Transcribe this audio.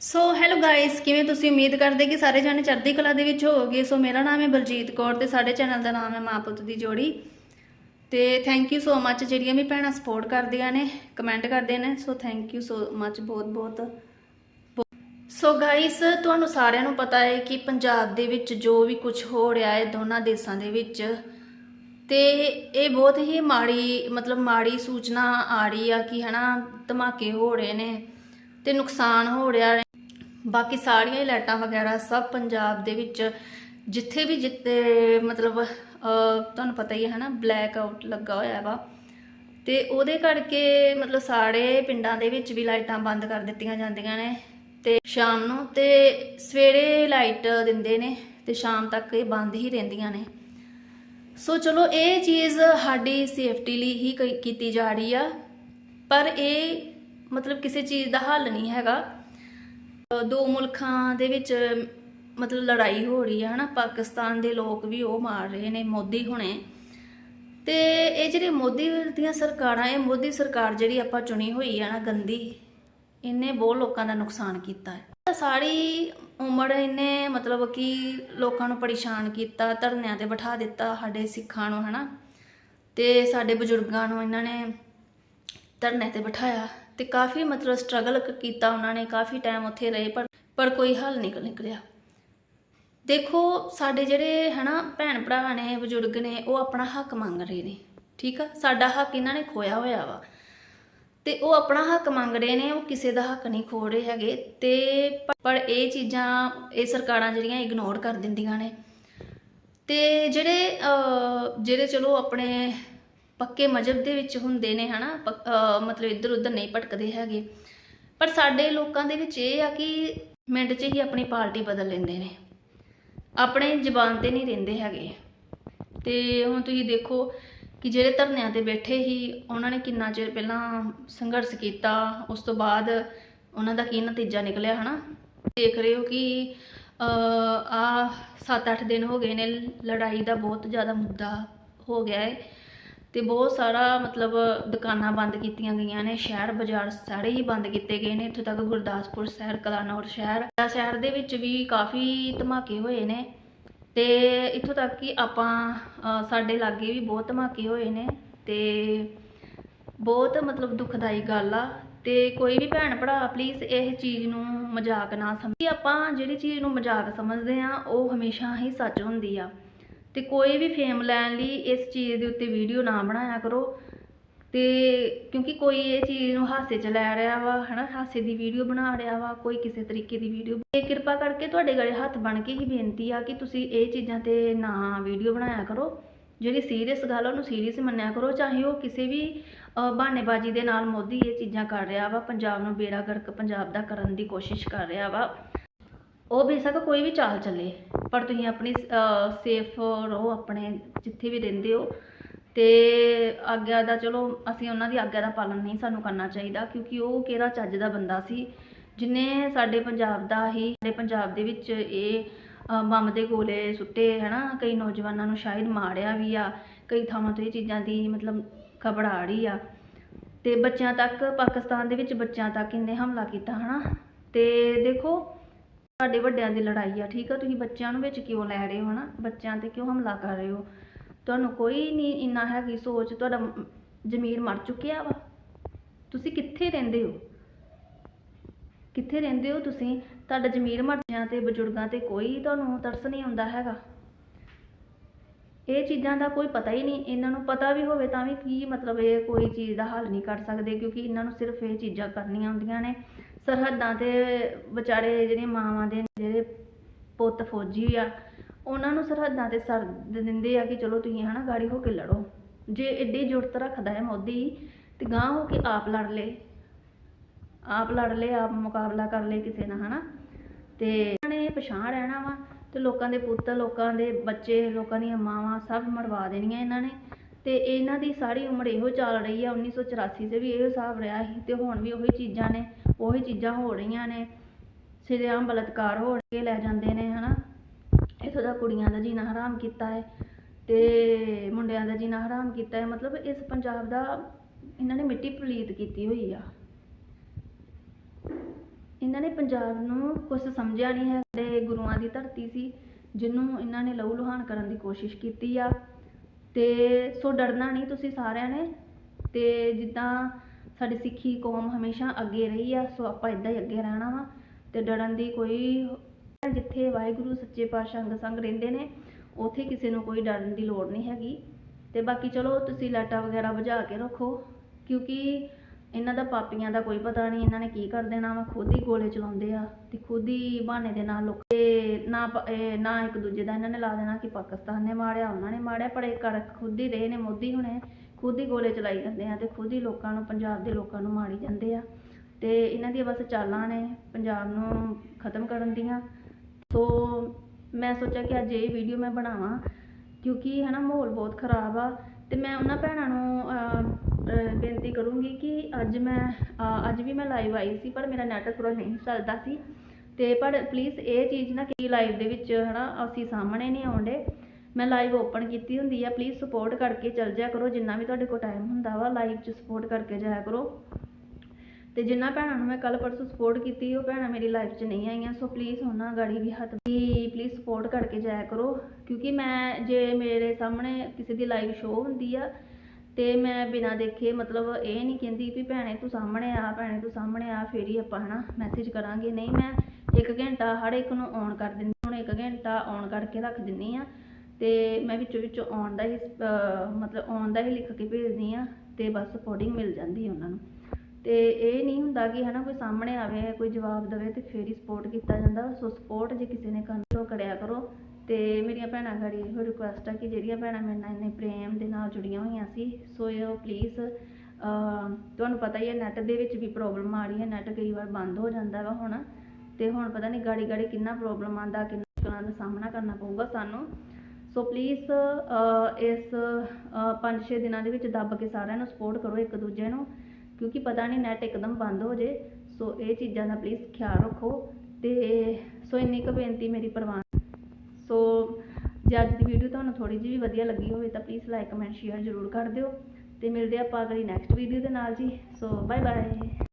So hello guys ਕਿਵੇਂ ਤੁਸੀਂ ਉਮੀਦ ਕਰਦੇ ਕਿ ਸਾਰੇ ਜਾਣੇ ਚੜ੍ਹਦੀ ਕਲਾ ਦੇ ਵਿੱਚ ਹੋਵੋਗੇ? ਸੋ ਮੇਰਾ ਨਾਮ ਹੈ ਬਲਜੀਤ ਕੌਰ ਤੇ ਸਾਡੇ ਚੈਨਲ ਦਾ ਨਾਮ ਹੈ ਮਾਂ ਪੁੱਤ ਦੀ ਜੋੜੀ। ਤੇ ਥੈਂਕ ਯੂ ਸੋ ਮੱਚ ਜਿਹੜੀਆਂ ਵੀ ਭੈਣਾਂ ਸਪੋਰਟ ਕਰਦੀਆਂ ਨੇ ਕਮੈਂਟ ਕਰਦੇ ਨੇ ਸੋ ਥੈਂਕ ਯੂ ਸੋ ਮੱਚ ਬਹੁਤ ਬਹੁਤ। ਸੋ ਗਾਇਸ ਤੁਹਾਨੂੰ ਸਾਰਿਆਂ ਨੂੰ ਪਤਾ ਹੈ ਕਿ ਪੰਜਾਬ ਦੇ ਵਿੱਚ ਜੋ ਵੀ ਕੁਝ ਹੋ ਰਿਹਾ ਹੈ ਦੋਨਾਂ ਦੇਸ਼ਾਂ ਦੇ ਵਿੱਚ, ਤੇ ਇਹ ਬਹੁਤ ਹੀ ਮਾੜੀ, ਮਤਲਬ ਮਾੜੀ ਸੂਚਨਾ ਆ ਰਹੀ ਆ ਕਿ ਹਨਾ ਧਮਾਕੇ ਹੋ ਰਹੇ ਨੇ। ਤੇ ਨੁਕਸਾਨ ਹੋ ਰਿਹਾ ਹੈ। ਬਾਕੀ ਸਾਰੀਆਂ ਹੀ ਲਾਈਟਾਂ ਵਗੈਰਾ ਸਭ ਪੰਜਾਬ ਦੇ ਵਿੱਚ ਜਿੱਥੇ ਵੀ ਜਿੱਤੇ ਮਤਲਬ ਤੁਹਾਨੂੰ ਪਤਾ ਹੀ ਹੈ ਹਨਾ ਬਲੈਕ ਆਊਟ ਲੱਗਾ ਹੋਇਆ ਵਾ। ਤੇ ਉਹਦੇ ਕਰਕੇ, ਮਤਲਬ, ਸਾਰੇ ਪਿੰਡਾਂ ਦੇ ਵਿੱਚ ਵੀ ਲਾਈਟਾਂ ਬੰਦ ਕਰ ਦਿੱਤੀਆਂ ਜਾਂਦੀਆਂ ਨੇ। ਤੇ ਸ਼ਾਮ ਨੂੰ ਤੇ ਸਵੇਰੇ ਲਾਈਟ ਦਿੰਦੇ ਨੇ ਤੇ ਸ਼ਾਮ ਤੱਕ ਇਹ ਬੰਦ ਹੀ ਰਹਿੰਦੀਆਂ ਨੇ। ਸੋ ਚਲੋ, ਇਹ ਚੀਜ਼ ਸਾਡੀ ਸੇਫਟੀ ਲਈ ਹੀ ਕ- ਕੀਤੀ ਜਾ ਰਹੀ ਆ। ਪਰ ਇਹ ਮਤਲਬ ਕਿਸੇ ਚੀਜ਼ ਦਾ ਹੱਲ ਨਹੀਂ ਹੈਗਾ। ਦੋ ਮੁਲਕਾਂ ਦੇ ਵਿੱਚ ਮਤਲਬ ਲੜਾਈ ਹੋ ਰਹੀ ਹੈ ਹਨਾ। ਪਾਕਿਸਤਾਨ ਦੇ ਲੋਕ ਵੀ ਉਹ ਮਾਰ ਰਹੇ ਨੇ, ਮੋਦੀ ਹੁਣੇ। ਤੇ ਇਹ ਜਿਹੜੇ ਮੋਦੀ ਦੀਆਂ ਸਰਕਾਰਾਂ, ਇਹ ਮੋਦੀ ਸਰਕਾਰ ਜਿਹੜੀ ਆਪਾਂ ਚੁਣੀ ਹੋਈ ਹੈ ਨਾ ਗੰਦੀ, ਇਹਨੇ ਬਹੁਤ ਲੋਕਾਂ ਦਾ ਨੁਕਸਾਨ ਕੀਤਾ ਹੈ। ਸਾਰੀ ਉਮਰ ਇਹਨੇ ਮਤਲਬ ਕਿ ਲੋਕਾਂ ਨੂੰ ਪਰੇਸ਼ਾਨ ਕੀਤਾ, ਧਰਨਿਆਂ ਤੇ ਬਿਠਾ ਦਿੱਤਾ ਸਾਡੇ ਸਿੱਖਾਂ ਨੂੰ, ਹਨਾ। ਤੇ ਸਾਡੇ ਬਜ਼ੁਰਗਾਂ ਨੂੰ ਇਹਨਾਂ ਨੇ ਧਰਨੇ ਤੇ ਬਿਠਾਇਆ। ਤੇ ਕਾਫੀ ਮਤਲਬ ਸਟਰਗਲ ਕੀਤਾ ਉਹਨਾਂ ਨੇ, ਕਾਫੀ ਟਾਈਮ ਉੱਥੇ ਰਹੇ, ਪਰ ਪਰ ਕੋਈ ਹੱਲ ਨਿਕਲ ਨਿਕਲਿਆ। ਦੇਖੋ, ਸਾਡੇ ਜਿਹੜੇ ਹਨਾ ਭੈਣ ਭਰਾ ਨੇ, ਬਜ਼ੁਰਗ ਨੇ, ਉਹ ਆਪਣਾ ਹੱਕ ਮੰਗ ਰਹੇ ਨੇ, ਠੀਕ ਆ? ਸਾਡਾ ਹੱਕ ਇਹਨਾਂ ਨੇ ਖੋਇਆ ਹੋਇਆ ਵਾ। ਤੇ ਉਹ ਆਪਣਾ ਹੱਕ ਮੰਗ ਰਹੇ ਨੇ, ਉਹ ਕਿਸੇ ਦਾ ਹੱਕ ਨਹੀਂ ਖੋ ਰਹੇ ਹੈਗੇ। ਤੇ ਪਰ ਇਹ ਚੀਜ਼ਾਂ, ਇਹ ਸਰਕਾਰਾਂ ਜਿਹੜੀਆਂ ਇਗਨੋਰ ਕਰ ਦਿੰਦੀਆਂ ਨੇ। ਤੇ ਜਿਹੜੇ ਜਿਹੜੇ ਚਲੋ ਆਪਣੇ ਪੱਕੇ ਮਜਹਬ ਦੇ ਵਿੱਚ ਹੁੰਦੇ ਨੇ, ਹਨਾ? ਮਤਲਬ ਇੱਧਰ ਉੱਧਰ ਨਹੀਂ ਭਟਕਦੇ ਹੈਗੇ। ਪਰ ਸਾਡੇ ਲੋਕਾਂ ਦੇ ਵਿੱਚ ਇਹ ਆ ਕਿ ਮਿੰਟ 'ਚ ਹੀ ਆਪਣੀ ਪਾਰਟੀ ਬਦਲ ਲੈਂਦੇ ਨੇ। ਆਪਣੇ ਜ਼ਬਾਨ ਤੇ ਨਹੀਂ ਰਹਿੰਦੇ ਹੈਗੇ। ਤੇ ਹੁਣ ਤੁਸੀਂ ਦੇਖੋ ਕਿ ਜਿਹੜੇ ਧਰਨਿਆਂ ਤੇ ਬੈਠੇ ਹੀ ਉਹਨਾਂ ਨੇ ਕਿੰਨਾ ਚਿਰ ਪਹਿਲਾਂ ਸੰਘਰਸ਼ ਕੀਤਾ, ਉਸ ਤੋਂ ਬਾਅਦ ਉਹਨਾਂ ਦਾ ਕੀ ਨਤੀਜਾ ਨਿਕਲਿਆ, ਹਨਾ? ਦੇਖ ਰਹੇ ਹੋ ਕਿ ਆ 7-8 ਦਿਨ ਹੋ ਗਏ ਨੇ, ਲੜਾਈ ਦਾ ਬਹੁਤ ਜ਼ਿਆਦਾ ਮੁੱਦਾ ਹੋ ਗਿਆ ਹੈ। ਤੇ ਬਹੁਤ ਸਾਰਾ ਮਤਲਬ ਦੁਕਾਨਾਂ ਬੰਦ ਕੀਤੀਆਂ ਗਈਆਂ ਨੇ, ਸ਼ਹਿਰ ਬਾਜ਼ਾਰ ਸਾਰੇ ਹੀ ਬੰਦ ਕੀਤੇ ਗਏ ਨੇ, ਇੱਥੋਂ ਤੱਕ ਗੁਰਦਾਸਪੁਰ ਸ਼ਹਿਰ, ਕਲਾਨੌਰ ਸ਼ਹਿਰ ਸ਼ਹਿਰ ਦੇ ਵਿੱਚ ਵੀ ਕਾਫੀ ਧਮਾਕੇ ਹੋਏ ਨੇ ਤੇ ਇੱਥੋਂ ਤੱਕ ਕਿ ਆਪਾਂ ਸਾਡੇ ਲਾਗੇ ਵੀ ਬਹੁਤ ਧਮਾਕੇ ਹੋਏ ਨੇ ਤੇ ਬਹੁਤ ਮਤਲਬ ਦੁਖਦਾਈ ਗੱਲ ਆ ਤੇ ਕੋਈ ਵੀ ਭੈਣ ਭਰਾ ਪਲੀਜ਼ ਇਹ ਚੀਜ਼ ਨੂੰ ਮਜ਼ਾਕ ਨਾ ਸਮਝੀ ਆਪਾਂ ਜਿਹੜੀ ਚੀਜ਼ ਨੂੰ ਮਜ਼ਾਕ ਸਮਝਦੇ ਆ, ਉਹ ਹਮੇਸ਼ਾ ਹੀ ਸੱਚ ਹੁੰਦੀ ਆ। ਤੇ ਕੋਈ ਵੀ ਫੇਮ ਲੈਣ ਲਈ ਇਸ ਚੀਜ਼ ਦੇ ਉੱਤੇ ਵੀਡੀਓ ਨਾ ਬਣਾਇਆ ਕਰੋ। ਤੇ ਕਿਉਂਕਿ ਕੋਈ ਇਹ ਚੀਜ਼ ਨੂੰ ਹਾਸੇ 'ਚ ਲੈ ਰਿਹਾ ਵਾ ਹਨਾ? ਹਾਸੇ ਦੀ ਵੀਡੀਓ ਬਣਾ ਰਿਹਾ ਵਾ ਕੋਈ ਕਿਸੇ ਤਰੀਕੇ ਦੀ ਵੀਡੀਓ ਤੇ ਕਿਰਪਾ ਕਰਕੇ ਤੁਹਾਡੇ ਗਲੇ ਹੱਥ ਬਣ ਕੇ ਹੀ ਬੇਨਤੀ ਆ ਕਿ ਤੁਸੀਂ ਇਹ ਚੀਜ਼ਾਂ ਤੇ ਨਾ ਵੀਡੀਓ ਬਣਾਇਆ ਕਰੋ। ਜਿਹੜੀ ਸੀਰੀਅਸ ਗੱਲ ਆ ਉਹਨੂੰ ਸੀਰੀਅਸ ਮੰਨਿਆ ਕਰੋ ਚਾਹੇ ਉਹ ਕਿਸੇ ਵੀ ਅ, ਬਹਾਨੇਬਾਜ਼ੀ ਦੇ ਨਾਲ ਮੋਦੀ ਇਹ ਚੀਜ਼ਾਂ ਕਰ ਰਿਹਾ ਵਾ ਪੰਜਾਬ ਨੂੰ ਬੇੜਾ ਗਰਕ ਪੰਜਾਬ ਦਾ ਕਰਨ ਦੀ ਕੋਸ਼ਿਸ਼ ਕਰ ਰਿਹਾ ਵਾ। ਉਹ ਬੇਸ਼ੱਕ ਕੋਈ ਵੀ ਚਾਲ ਚੱਲੇ ਪਰ ਤੁਸੀਂ ਆਪਣੀ ਸੇਫ ਰਹੋ ਆਪਣੇ ਜਿੱਥੇ ਵੀ ਰਹਿੰਦੇ ਹੋ। ਤੇ ਆਗਿਆ ਦਾ ਚਲੋ ਅਸੀਂ ਉਹਨਾਂ ਦੀ ਆਗਿਆ ਦਾ ਪਾਲਣ ਨਹੀਂ ਸਾਨੂੰ ਕਰਨਾ ਚਾਹੀਦਾ ਕਿਉਂਕਿ ਉਹ ਕਿਹੜਾ ਚੱਜ ਦਾ ਬੰਦਾ ਸੀ। ਜਿਨੇ ਸਾਡੇ ਪੰਜਾਬ ਦਾ ਹੀ ਸਾਡੇ ਪੰਜਾਬ ਦੇ ਵਿੱਚ ਇਹ ਅ, ਦੇ ਗੋਲੇ ਸੁੱਟੇ ਹਨਾ ਕਈ ਨੌਜਵਾਨਾਂ ਨੂੰ ਸ਼ਾਇਦ ਮਾਰਿਆ ਵੀ ਆ ਕਈ ਥਾਵਾਂ ਤੋਂ ਇਹ ਚੀਜ਼ਾਂ ਦੀ ਮਤਲਬ ਖਬਰ ਆ ਰਹੀ ਆ। ਤੇ ਬੱਚਿਆਂ ਤੱਕ ਪਾਕਿਸਤਾਨ ਦੇ ਵਿੱਚ ਬੱਚਿਆਂ ਤੱਕ ਇਹਨੇ ਹਮਲਾ ਕੀਤਾ ਹਨਾ। ਤੇ ਦੇਖੋ ਤੁਹਾਡੇ ਵੱਡਿਆਂ ਦੀ ਲੜਾਈ ਆ, ਠੀਕ ਆ? ਤੁਸੀਂ ਬੱਚਿਆਂ ਨੂੰ ਵਿੱਚ ਕਿਉਂ ਲੈ ਰਹੇ ਹੋ, ਹਨਾ? ਬੱਚਿਆਂ ਤੇ ਕਿਉਂ ਹਮਲਾ ਕਰ ਰਹੇ ਹੋ? ਤੁਹਾਨੂੰ ਕੋਈ ਨਹੀਂ ਇੰਨਾ ਹੈਗੀ ਸੋਚ, ਤੁਹਾਡਾ ਜ਼ਮੀਰ ਮਰ ਚੁੱਕਿਆ ਵਾ। ਤੁਸੀਂ ਕਿੱਥੇ ਰਹਿੰਦੇ ਹੋ? ਕਿੱਥੇ ਰਹਿੰਦੇ ਹੋ ਤੁਸੀਂ? ਤੁਹਾਡਾ ਜ਼ਮੀਰ ਮਰ ਤੇ, ਬਜ਼ੁਰਗਾਂ ਤੇ ਕੋਈ ਤੁਹਾਨੂੰ ਤਰਸ ਨਹੀਂ ਆਉਂਦਾ ਹੈਗਾ। ਇਹ ਚੀਜ਼ਾਂ ਦਾ ਕੋਈ ਪਤਾ ਹੀ ਨਹੀਂ। ਇਹਨਾਂ ਨੂੰ ਪਤਾ ਵੀ ਹੋਵੇ ਤਾਂ ਵੀ ਕੀ ਮਤਲਬ ਇਹ ਕੋਈ ਚੀਜ਼ ਦਾ ਹੱਲ ਨਹੀਂ ਕਰ ਸਕਦੇ, ਕਿਉਂਕਿ ਇਹਨਾਂ ਨੂੰ ਸਿਰਫ ਇਹ ਚੀਜ਼ਾਂ ਕਰਨੀਆਂ ਹੁੰਦੀਆਂ ਨੇ। ਸਰਹੱਦਾਂ ਤੇ ਵਿਚਾਰੇ ਜਿਹੜੀਆਂ ਮਾਵਾਂ ਦੇ ਜਿਹੜੇ ਪੁੱਤ ਫੌਜੀ ਆ, ਉਹਨਾਂ ਨੂੰ ਸਰਹੱਦਾਂ ਤੇ ਸਰ ਦਿੰਦੇ ਆ ਕਿ ਚਲੋ ਤੁਸੀਂ ਹਨਾ ਗਾੜੀ ਹੋ ਕੇ ਲੜੋ। ਜੇ ਐਡੀ ਜੁਰਤ ਰੱਖਦਾ ਹੈ ਮੋਦੀ, ਤੇ ਗਾਂ ਹੋ ਕੇ ਆਪ ਲੜ ਲੇ। ਆਪ ਲੜ ਲੇ, ਆਪ ਮੁਕਾਬਲਾ ਕਰ ਲੇ ਕਿਸੇ ਨਾਲ ਹਨਾ। ਤੇ ਇਹਨਾਂ ਨੇ ਪਛਾਣ ਰਹਿਣਾ ਵਾ, ਤੇ ਲੋਕਾਂ ਦੇ ਪੁੱਤ, ਲੋਕਾਂ ਦੇ ਬੱਚੇ, ਲੋਕਾਂ ਦੀਆਂ ਮਾਵਾਂ ਸਭ ਮਰਵਾ ਦੇਣੀਆਂ ਇਹਨਾਂ ਨੇ। ਤੇ ਇਹਨਾਂ ਦੀ ਸਾਰੀ ਉਮਰ ਇਹੋ ਚੱਲ ਰਹੀ ਆ 1984 'ਚ ਵੀ ਇਹੋ ਹਿਸਾਬ ਰਿਹਾ ਸੀ ਤੇ ਹੁਣ ਵੀ ਉਹੀ ਚੀਜ਼ਾਂ ਨੇ, ਉਹੀ ਚੀਜ਼ਾਂ ਹੋ ਰਹੀਆਂ ਨੇ, ਸਿਰਿਆਮ ਬਲਤਕਾਰ ਹੋ ਕੇ ਲੈ ਜਾਂਦੇ ਨੇ, ਹਨਾ? ਇੱਥੋਂ ਦਾ ਕੁੜੀਆਂ ਦਾ ਜੀਣਾ ਹਰਾਮ ਕੀਤਾ ਹੈ ਤੇ ਮੁੰਡਿਆਂ ਦਾ ਜੀਣਾ ਹਰਾਮ ਕੀਤਾ ਹੈ ਮਤਲਬ ਇਸ ਪੰਜਾਬ ਦਾ ਇਹਨਾਂ ਨੇ ਮਿੱਟੀ ਪਲੀਤ ਕੀਤੀ ਹੋਈ ਆ। ਇਹਨਾਂ ਨੇ ਪੰਜਾਬ ਨੂੰ ਕੁਝ ਸਮਝਿਆ ਨਹੀਂ ਹੈ, ਸਾਡੇ ਗੁਰੂਆਂ ਦੀ ਧਰਤੀ ਸੀ, ਜਿਹਨੂੰ ਇਹਨਾਂ ਨੇ ਲਹੂ ਲੁਹਾਨ ਕਰਨ ਦੀ ਕੋਸ਼ਿਸ਼ ਕੀਤੀ ਆ। ਤੇ ਸੋ ਡਰਨਾ ਨਹੀਂ ਤੁਸੀਂ ਸਾਰਿਆਂ ਨੇ ਤੇ ਜਿੱਦਾਂ ਸਾਡੀ ਸਿੱਖੀ ਕੌਮ ਹਮੇਸ਼ਾ ਅੱਗੇ ਰਹੀ ਆ, ਸੋ ਆਪਾਂ ਇਦਾਂ ਹੀ ਅੱਗੇ ਰਹਿਣਾ ਵਾ ਤੇ ਡਰਨ ਦੀ ਕੋਈ ਜਿੱਥੇ ਵਾਹਿਗੁਰੂ ਸੱਚੇ ਪਾਤਸ਼ਾਹ ਅੰਗ ਸੰਗ ਰਹਿੰਦੇ ਨੇ, ਉਥੇ ਕਿਸੇ ਨੂੰ ਕੋਈ ਡਰਨ ਦੀ ਲੋੜ ਨਹੀਂ ਹੈਗੀ। ਤੇ ਬਾਕੀ ਚਲੋ ਤੁਸੀਂ ਲਾਟਾ ਵਗੈਰਾ ਬੁਝਾ ਕੇ ਰੱਖੋ, ਕਿਉਂਕਿ ਇਹਨਾਂ ਦਾ ਪਾਪੀਆਂ ਦਾ ਕੋਈ ਪਤਾ ਨਹੀਂ, ਇਹਨਾਂ ਨੇ ਕੀ ਕਰ ਦੇਣਾ ਵਾ, ਖੁਦ ਹੀ ਗੋਲੇ ਚਲਾਉਂਦੇ ਆ ਤੇ ਖੁਦ ਹੀ ਬਹਾਨੇ ਦੇ ਨਾਲ ਲੋਕ ਤੇ ਨਾ ਇਹ ਨਾ ਇੱਕ ਦੂਜੇ ਦਾ ਇਹਨਾਂ ਨੇ ਲਾ ਦੇਣਾ ਕਿ ਪਾਕਿਸਤਾਨ ਨੇ ਮਾਰਿਆ, ਉਹਨਾਂ ਨੇ ਮਾਰਿਆ, ਪਰ ਇਹ ਕਰ ਖੁਦ ਹੀ ਰਹੇ ਨੇ, ਮੋਦੀ ਹੁਣੇ ਖੁਦ ਹੀ ਗੋਲੇ ਚਲਾਈ ਜਾਂਦੇ ਆ ਤੇ ਖੁਦ ਹੀ ਲੋਕਾਂ ਨੂੰ, ਪੰਜਾਬ ਦੇ ਲੋਕਾਂ ਨੂੰ ਮਾਰੀ ਜਾਂਦੇ ਆ। ਤੇ ਇਹਨਾਂ ਦੀਆਂ ਬਸ ਚਾਲਾਂ ਨੇ ਪੰਜਾਬ ਨੂੰ ਖਤਮ ਕਰਨ ਦੀਆਂ। ਸੋ ਮੈਂ ਸੋਚਿਆ ਕਿ ਅੱਜ ਇਹ ਵੀਡੀਓ ਮੈਂ ਬਣਾਵਾਂ, ਕਿਉਂਕਿ ਹੈ ਨਾ ਮਾਹੌਲ ਬਹੁਤ ਖਰਾਬ ਆ ਤੇ ਮੈਂ ਉਹਨਾਂ ਭੈਣਾਂ ਨੂੰ ਬੇਨਤੀ ਕਰੂੰਗੀ ਕਿ ਅੱਜ ਮੈਂ ਅੱਜ ਵੀ ਮੈਂ ਲਾਈਵ ਆਈ ਸੀ, ਪਰ ਮੇਰਾ ਨੈਟ ਥੋੜਾ ਨਹੀਂ ਚੱਲਦਾ ਸੀ। ਤੇ ਪਰ ਪਲੀਜ਼ ਇਹ ਚੀਜ਼ ਨਾ ਕਿ ਲਾਈਵ ਦੇ ਵਿੱਚ ਹਨਾ, ਅਸੀਂ ਸਾਹਮਣੇ ਨਹੀਂ ਆਉਂਦੇ। ਮੈਂ ਲਾਈਵ ਓਪਨ ਕੀਤੀ ਹੁੰਦੀ ਆ ਪਲੀਜ਼ ਸਪੋਰਟ ਕਰਕੇ ਚੱਲ ਜਾਇਆ ਕਰੋ। ਜਿੰਨਾ ਵੀ ਤੁਹਾਡੇ ਕੋਲ ਟਾਈਮ ਹੁੰਦਾ ਵਾ ਲਾਈਵ 'ਚ ਸਪੋਰਟ ਕਰਕੇ ਜਾਇਆ ਕਰੋ। ਤੇ ਜਿਨ੍ਹਾਂ ਭੈਣਾਂ ਨੂੰ ਮੈਂ ਕੱਲ ਪਰਸੋਂ ਸਪੋਰਟ ਕੀਤੀ, ਉਹ ਭੈਣਾਂ ਮੇਰੀ ਲਾਈਫ 'ਚ ਨਹੀਂ ਆਈਆਂ। ਸੋ ਪਲੀਜ਼ ਉਹਨਾਂ ਗਾੜੀ ਵੀ ਹੱਥ ਵੀ ਪਲੀਜ਼ ਸਪੋਰਟ ਕਰਕੇ ਜਾਇਆ ਕਰੋ। ਕਿਉਂਕਿ ਮੈਂ, ਜੇ ਮੇਰੇ ਸਾਹਮਣੇ ਕਿਸੇ ਦੀ ਲਾਈਵ ਸ਼ੋਅ ਹੁੰਦੀ ਆ ਤੇ ਮੈਂ ਬਿਨਾਂ ਦੇਖੇ ਮਤਲਬ ਇਹ ਨਹੀਂ ਕਹਿੰਦੀ ਵੀ ਭੈਣੇ ਤੂੰ ਸਾਹਮਣੇ ਆ, ਭੈਣੇ ਤੂੰ ਸਾਹਮਣੇ ਆ, ਫੇਰ ਹੀ ਆਪਾਂ ਹਨਾ ਮੈਸੇਜ ਕਰਾਂਗੇ। ਨਹੀਂ, ਮੈਂ ਇੱਕ ਘੰਟਾ ਹਰ ਇੱਕ ਨੂੰ ਔਨ ਕਰ ਦਿੰਦੀ ਹੁਣ ਇੱਕ ਘੰਟਾ ਔਨ ਕਰਕੇ ਰੱਖ ਦਿੰਦੀ ਆ ਤੇ ਮੈਂ ਵਿੱਚੋਂ ਵਿੱਚੋਂ ਆਉਣ ਦਾ ਹੀ ਮਤਲਬ ਆਉਣ ਦਾ ਹੀ ਲਿਖ ਕੇ ਭੇਜਦੀ ਆ ਤੇ ਬਸ ਸਪੋਰਟਿੰਗ ਮਿਲ ਜਾਂਦੀ ਉਹਨਾਂ ਨੂੰ। ਤੇ ਇਹ ਨਹੀਂ ਹੁੰਦਾ ਕਿ ਹਨਾ ਕੋਈ ਸਾਹਮਣੇ ਆਵੇ, ਕੋਈ ਜਵਾਬ ਦੇਵੇ ਤੇ ਫੇਰ ਹੀ ਸਪੋਰਟ ਕੀਤਾ ਜਾਂਦਾ। ਸੋ ਸਪੋਰਟ ਜੇ ਕਿਸੇ ਨੇ ਕਰਨੀ ਤਾਂ ਕਰਿਆ ਕਰੋ। ਤੇ ਮੇਰੀਆਂ ਭੈਣਾਂ ਗਾੜੀ ਇਹੋ ਰਿਕੁਐਸਟ ਆ ਕਿ ਜਿਹੜੀਆਂ ਭੈਣਾਂ ਮੇਰੇ ਨਾਲ ਇੰਨੇ ਪ੍ਰੇਮ ਦੇ ਨਾਲ ਜੁੜੀਆਂ ਹੋਈਆਂ ਸੀ, ਸੋ ਇਹ ਪਲੀਜ਼ ਤੁਹਾਨੂੰ ਪਤਾ ਹੀ ਹੈ ਨੈਟ ਦੇ ਵਿੱਚ ਵੀ ਪ੍ਰੋਬਲਮ ਆ ਰਹੀ ਹੈ ਨੈਟ ਕਈ ਵਾਰ ਬੰਦ ਹੋ ਜਾਂਦਾ ਵਾ ਹੁਣ, ਤੇ ਹੁਣ ਪਤਾ ਨਹੀਂ ਗਾੜੀ ਗਾੜੀ ਕਿੰਨਾ ਪ੍ਰੋਬਲਮ ਆਂਦਾ ਕਿੰਨਾ ਮੁਸ਼ਕਲਾਂ ਦਾ ਸਾਹਮਣਾ ਕਰਨਾ ਪਊਗਾ ਸਾਨੂੰ। ਸੋ ਪਲੀਜ਼ ਇਸ 5-6 ਦਿਨਾਂ ਦੇ ਵਿੱਚ ਦੱਬ ਕੇ ਸਾਰਿਆਂ ਨੂੰ ਸਪੋਰਟ ਕਰੋ ਇੱਕ ਦੂਜੇ ਨੂੰ, ਕਿਉਂਕਿ ਪਤਾ ਨਹੀਂ ਨੈਟ ਇੱਕਦਮ ਬੰਦ ਹੋ ਜੇ, ਸੋ ਇਹ ਚੀਜ਼ਾਂ ਦਾ ਪਲੀਜ਼ ਖਿਆਲ ਰੱਖੋ, ਤੇ ਸੋ ਇੰਨੀ ਕੁ ਬੇਨਤੀ ਮੇਰੀ ਪ੍ਰਵਾਨ ਸੋ ਜੇ ਅੱਜ ਦੀ ਵੀਡੀਓ ਤੁਹਾਨੂੰ ਥੋੜੀ ਜਿਹੀ ਵੀ ਵਧੀਆ ਲੱਗੀ ਹੋਵੇ ਤਾਂ ਪਲੀਜ਼ ਲਾਈਕ ਕਮੈਂਟ ਸ਼ੇਅਰ ਜ਼ਰੂਰ ਕਰ ਦਿਓ ਤੇ ਮਿਲਦੇ ਆਪਾਂ ਅਗਲੀ ਨੈਕਸਟ ਵੀਡੀਓ ਦੇ ਨਾਲ ਜੀ। So bye bye